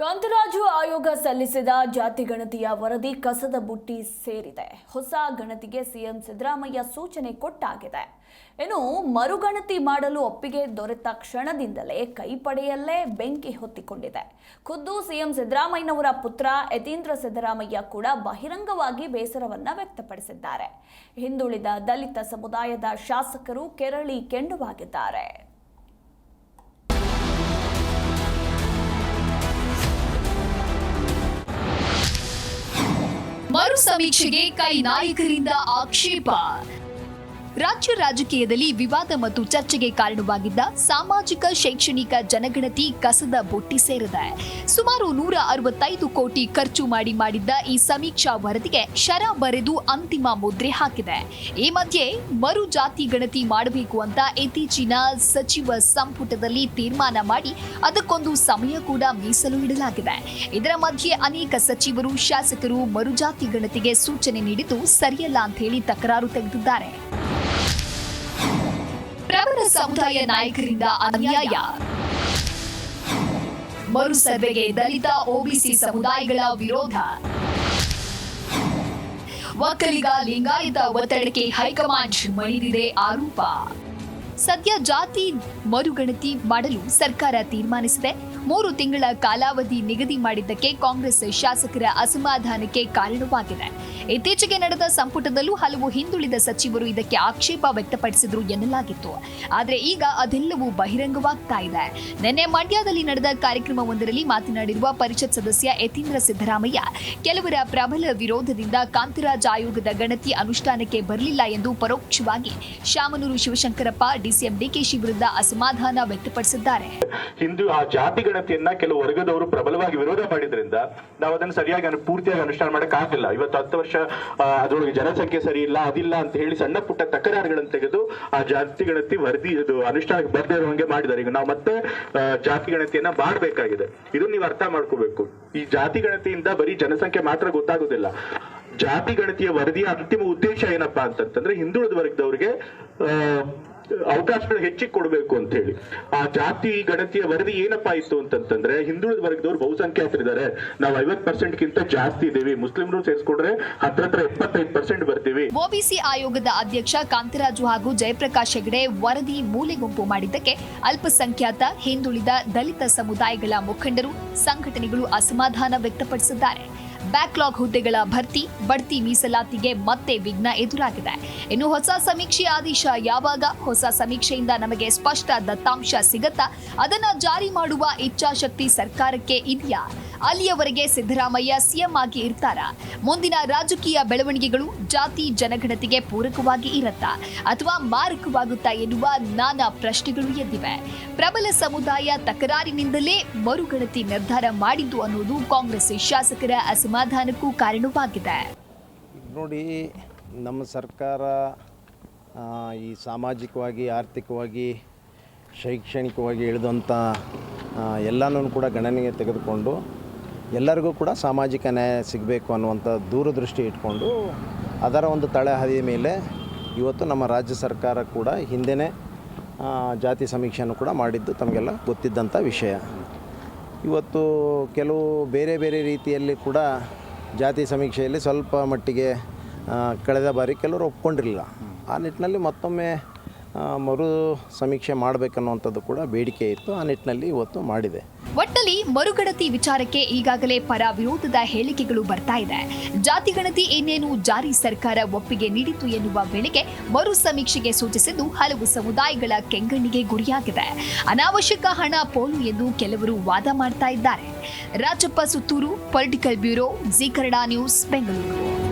ಕಾಂತರಾಜು ಆಯೋಗ ಸಲ್ಲಿಸಿದ ಜಾತಿ ಗಣತಿಯ ವರದಿ ಕಸದ ಬುಟ್ಟಿ ಸೇರಿದೆ. ಹೊಸ ಗಣತಿಗೆ ಸಿಎಂ ಸಿದ್ದರಾಮಯ್ಯ ಸೂಚನೆ ಕೊಟ್ಟಾಗಿದೆ. ಇನ್ನು ಮರುಗಣತಿ ಮಾಡಲು ಒಪ್ಪಿಗೆ ದೊರೆತ ಕ್ಷಣದಿಂದಲೇ ಕೈಪಡೆಯಲ್ಲೇ ಬೆಂಕಿ ಹೊತ್ತಿಕೊಂಡಿದೆ. ಖುದ್ದು ಸಿಎಂ ಸಿದ್ದರಾಮಯ್ಯನವರ ಪುತ್ರ ಯತೀಂದ್ರ ಸಿದ್ದರಾಮಯ್ಯ ಕೂಡ ಬಹಿರಂಗವಾಗಿ ಬೇಸರವನ್ನ ವ್ಯಕ್ತಪಡಿಸಿದ್ದಾರೆ. ಹಿಂದುಳಿದ ದಲಿತ ಸಮುದಾಯದ ಶಾಸಕರು ಕೆರಳಿ ಕೆಂಡುವಾಗಿದ್ದಾರೆ. ಸಮೀಕ್ಷೆಗೆ ಕೈ ನಾಯಕರಿಂದ ಆಕ್ಷೇಪ. ರಾಜ್ಯ ರಾಜಕೀಯದಲ್ಲಿ ವಿವಾದ ಮತ್ತು ಚರ್ಚೆಗೆ ಕಾರಣವಾಗಿದ್ದ ಸಾಮಾಜಿಕ, ಶೈಕ್ಷಣಿಕ ಜನಗಣತಿ ಕಸದ ಬುಟ್ಟಿ ಸೇರಿದೆ. ಸುಮಾರು ನೂರ ಅರವತ್ತೈದು ಕೋಟಿ ಖರ್ಚು ಮಾಡಿ ಮಾಡಿದ್ದ ಈ ಸಮೀಕ್ಷಾ ವರದಿಗೆ ಶರ ಬರೆದು ಅಂತಿಮ ಮುದ್ರೆ ಹಾಕಿದೆ. ಈ ಮಧ್ಯೆ ಮರು ಜಾತಿ ಗಣತಿ ಮಾಡಬೇಕು ಅಂತ ಇತ್ತೀಚಿನ ಸಚಿವ ಸಂಪುಟದಲ್ಲಿ ತೀರ್ಮಾನ ಮಾಡಿ ಅದಕ್ಕೊಂದು ಸಮಯ ಕೂಡ ಮೀಸಲು ಇಡಲಾಗಿದೆ. ಇದರ ಮಧ್ಯೆ ಅನೇಕ ಸಚಿವರು, ಶಾಸಕರು ಮರುಜಾತಿ ಗಣತಿಗೆ ಸೂಚನೆ ನೀಡಿದ್ದು ಸರಿಯಲ್ಲ ಅಂತ ಹೇಳಿ ತಕರಾರು ತೆಗೆದಿದ್ದಾರೆ. ಸಮುದಾಯ ನಾಯಕರಿಂದ ಅನ್ಯಾಯ. ಮರು ಸರ್ವೆಗೆ ದಲಿತ ಒಬಿಸಿ ಸಮುದಾಯಗಳ ವಿರೋಧ. ಒಕ್ಕಲಿಗ ಲಿಂಗಾಯತ ಒತ್ತಡಕ್ಕೆ ಹೈಕಮಾಂಡ್ ಮಣಿದಿದೆ ಆರೋಪ. ಸದ್ಯ ಜಾತಿ ಮರುಗಣತಿ ಮಾಡಲು ಸರ್ಕಾರ ತೀರ್ಮಾನಿಸಿದೆ. ಮೂರು ತಿಂಗಳ ಕಾಲಾವಧಿ ನಿಗದಿ ಮಾಡಿದ್ದಕ್ಕೆ ಕಾಂಗ್ರೆಸ್ ಶಾಸಕರ ಅಸಮಾಧಾನಕ್ಕೆ ಕಾರಣವಾಗಿದೆ. ಇತ್ತೀಚೆಗೆ ನಡೆದ ಸಂಪುಟದಲ್ಲೂ ಹಲವು ಹಿಂದುಳಿದ ಸಚಿವರು ಇದಕ್ಕೆ ಆಕ್ಷೇಪ ವ್ಯಕ್ತಪಡಿಸಿದ್ರು ಎನ್ನಲಾಗಿತ್ತು. ಆದರೆ ಈಗ ಅದೆಲ್ಲವೂ ಬಹಿರಂಗವಾಗ್ತಾ ಇದೆ. ನಿನ್ನೆ ಮಂಡ್ಯದಲ್ಲಿ ನಡೆದ ಕಾರ್ಯಕ್ರಮವೊಂದರಲ್ಲಿ ಮಾತನಾಡಿರುವ ಪರಿಷತ್ ಸದಸ್ಯ ಯತೀಂದ್ರ ಸಿದ್ದರಾಮಯ್ಯ, ಕೆಲವರ ಪ್ರಬಲ ವಿರೋಧದಿಂದ ಕಾಂತರಾಜ್ ಆಯೋಗದ ಗಣತಿ ಅನುಷ್ಠಾನಕ್ಕೆ ಬರಲಿಲ್ಲ ಎಂದು ಪರೋಕ್ಷವಾಗಿ ಶಾಮನೂರು ಶಿವಶಂಕರಪ್ಪ, ಡಿಸಿಎಂ ಡಿಕೆಶಿ ವಿರುದ್ಧ ಅಸಮಾಧಾನ ವ್ಯಕ್ತಪಡಿಸಿದ್ದಾರೆ. ಹಿಂದೂ ಆ ಜಾತಿ ಗಣತಿಯನ್ನ ಕೆಲವು ವರ್ಗದವರು ಪ್ರಬಲವಾಗಿ ವಿರೋಧ ಮಾಡಿದ್ರಿಂದ ನಾವು ಅದನ್ನು ಸರಿಯಾಗಿ ಪೂರ್ತಿಯಾಗಿ ಅನುಷ್ಠಾನ ಮಾಡಕ್ ಆಗಿಲ್ಲ ಇವತ್ತು ಹತ್ತು ವರ್ಷ ಅದರೊಳಗೆ ಜನಸಂಖ್ಯೆ ಸರಿ ಇಲ್ಲ, ಅದಿಲ್ಲ ಅಂತ ಹೇಳಿ ಸಣ್ಣ ಪುಟ್ಟ ತಕರಾರುಗಳನ್ನು ತೆಗೆದು ಆ ಜಾತಿ ಗಣತಿ ವರದಿ ಇದು ಅನುಷ್ಠಾನಕ್ಕೆ ಬರ್ದೇ ಇರುವಂಗೆ ಮಾಡಿದ್ದಾರೆ. ಈಗ ನಾವು ಮತ್ತೆ ಜಾತಿ ಗಣತಿಯನ್ನ ಮಾಡಬೇಕಾಗಿದೆ. ಇದನ್ನ ನೀವು ಅರ್ಥ ಮಾಡ್ಕೋಬೇಕು. ಈ ಜಾತಿ ಗಣತಿಯಿಂದ ಬರೀ ಜನಸಂಖ್ಯೆ ಮಾತ್ರ ಗೊತ್ತಾಗೋದಿಲ್ಲ. ಜಾತಿ ಗಣತಿಯ ವರದಿಯ ಅಂತಿಮ ಉದ್ದೇಶ ಏನಪ್ಪಾ ಅಂತಂತಂದ್ರೆ ಹಿಂದುಳಿದ ವರ್ಗದವರಿಗೆ ಅವಕಾಶಗಳು ಹೆಚ್ಚಿಗೆ ಕೊಡಬೇಕು ಅಂತ ಹೇಳಿ. ಆ ಜಾತಿ, ಗಣತಿಯ ವರದಿ ಏನಪ್ಪಾ ಇತ್ತು ಅಂತಂತಂದ್ರೆ, ಹಿಂದುಳಿದ ವರ್ಗದವ್ರು ಬಹುಸಂಖ್ಯಾತರಿದ್ದಾರೆ. ನಾವು ಐವತ್ ಪರ್ಸೆಂಟ್ ಗಿಂತ ಜಾಸ್ತಿ ಇದ್ದೀವಿ. ಮುಸ್ಲಿಮ್ರು ಸೇರಿಸ್ಕೊಂಡ್ರೆ ಹತ್ರ ಎಪ್ಪತ್ತೈದು ಪರ್ಸೆಂಟ್ ಬರ್ತೀವಿ. ಒಬಿಸಿ ಆಯೋಗದ ಅಧ್ಯಕ್ಷ ಕಾಂತರಾಜು ಹಾಗೂ ಜಯಪ್ರಕಾಶ್ ಹೆಗಡೆ ವರದಿ ಮೂಲೆಗುಂಪು ಮಾಡಿದ್ದಕ್ಕೆ ಅಲ್ಪಸಂಖ್ಯಾತ, ಹಿಂದುಳಿದ ದಲಿತ ಸಮುದಾಯಗಳ ಮುಖಂಡರು ಸಂಘಟನೆಗಳು ಅಸಮಾಧಾನ ವ್ಯಕ್ತಪಡಿಸಿದ್ದಾರೆ. ಬ್ಯಾಕ್ಲಾಗ್ ಹುದ್ದೆಗಳ ಭರ್ತಿ, ಬಡ್ತಿ ಮೀಸಲಾತಿಗೆ ಮತ್ತೆ ವಿಘ್ನ ಎದುರಾಗಿದೆ. ಇನ್ನು ಹೊಸ ಸಮೀಕ್ಷೆ ಆದೇಶ ಯಾವಾಗ? ಹೊಸ ಸಮೀಕ್ಷೆಯಿಂದ ನಮಗೆ ಸ್ಪಷ್ಟ ದತ್ತಾಂಶ ಸಿಗತ್ತಾ? ಅದನ್ನ ಜಾರಿ ಮಾಡುವ ಇಚ್ಛಾಶಕ್ತಿ ಸರ್ಕಾರಕ್ಕೆ ಇದೆಯಾ? ಅಲ್ಲಿಯವರೆಗೆ ಸಿದ್ದರಾಮಯ್ಯ ಸಿಎಂ ಆಗಿ ಇರ್ತಾರ? ಮುಂದಿನ ರಾಜಕೀಯ ಬೆಳವಣಿಗೆಗಳು ಜಾತಿ ಜನಗಣತಿಗೆ ಪೂರಕವಾಗಿ ಇರತ್ತಾ? ಅಥವಾ ಮಾರಕವಾಗುತ್ತಾ ಎನ್ನುವ ನಾನಾ ಪ್ರಶ್ನೆಗಳು ಎದ್ದಿವೆ. ಪ್ರಬಲ ಸಮುದಾಯ ತಕರಾರಿನಿಂದಲೇ ಮರುಗಣತಿ ನಿರ್ಧಾರ ಮಾಡಿದ್ದು ಅನ್ನೋದು ಕಾಂಗ್ರೆಸ್ ಶಾಸಕರ ಅಸಮಾಧಾನಕ್ಕೂ ಕಾರಣವಾಗಿದೆ. ನೋಡಿ, ನಮ್ಮ ಸರ್ಕಾರ ಈ ಸಾಮಾಜಿಕವಾಗಿ, ಆರ್ಥಿಕವಾಗಿ, ಶೈಕ್ಷಣಿಕವಾಗಿ ಇಳಿದಂಥ ಎಲ್ಲನೂ ಕೂಡ ಗಣನೆಗೆ ತೆಗೆದುಕೊಂಡು ಎಲ್ಲರಿಗೂ ಕೂಡ ಸಾಮಾಜಿಕ ನ್ಯಾಯ ಸಿಗಬೇಕು ಅನ್ನುವಂಥ ದೂರದೃಷ್ಟಿ ಇಟ್ಕೊಂಡು ಅದರ ಒಂದು ತಳಹದಿಯ ಮೇಲೆ ಇವತ್ತು ನಮ್ಮ ರಾಜ್ಯ ಸರ್ಕಾರ ಕೂಡ ಹಿಂದೆನೇ ಜಾತಿ ಸಮೀಕ್ಷೆಯನ್ನು ಕೂಡ ಮಾಡಿದ್ದು ತಮಗೆಲ್ಲ ಗೊತ್ತಿದ್ದಂಥ ವಿಷಯ. ಇವತ್ತು ಕೆಲವು ಬೇರೆ ಬೇರೆ ರೀತಿಯಲ್ಲಿ ಕೂಡ ಜಾತಿ ಸಮೀಕ್ಷೆಯಲ್ಲಿ ಸ್ವಲ್ಪ ಮಟ್ಟಿಗೆ ಕಳೆದ ಬಾರಿ ಕೆಲವರು ಒಪ್ಕೊಂಡಿರಲಿಲ್ಲ. ಆ ನಿಟ್ಟಿನಲ್ಲಿ ಮತ್ತೊಮ್ಮೆ ಮರು ಸಮೀಕ್ಷೆ ಮಾಡಬೇಕನ್ನುವಂಥದ್ದು ಕೂಡ ಬೇಡಿಕೆ ಇತ್ತು. ಆ ನಿಟ್ಟಿನಲ್ಲಿ ಇವತ್ತು ಮಾಡಿದೆ. ಒಟ್ಟಲ್ಲಿ ಮರುಗಣತಿ ವಿಚಾರಕ್ಕೆ ಈಗಾಗಲೇ ಪರ ವಿರೋಧದ ಹೇಳಿಕೆಗಳು ಬರ್ತಾ ಇದೆ. ಜಾತಿ ಗಣತಿ ಇನ್ನೇನು ಜಾರಿ ಸರ್ಕಾರ ಒಪ್ಪಿಗೆ ನೀಡಿತು ಎನ್ನುವ ವೇಳೆಗೆ ಮರು ಸಮೀಕ್ಷೆಗೆ ಸೂಚಿಸಿದ್ದು ಹಲವು ಸಮುದಾಯಗಳ ಕೆಂಗಣ್ಣಿಗೆ ಗುರಿಯಾಗಿದೆ. ಅನಾವಶ್ಯಕ ಹಣ ಪೋಲು ಎಂದು ಕೆಲವರು ವಾದ ಮಾಡ್ತಾ ಇದ್ದಾರೆ. Rajappa Suttur, political bureau, Zee News, Bengaluru.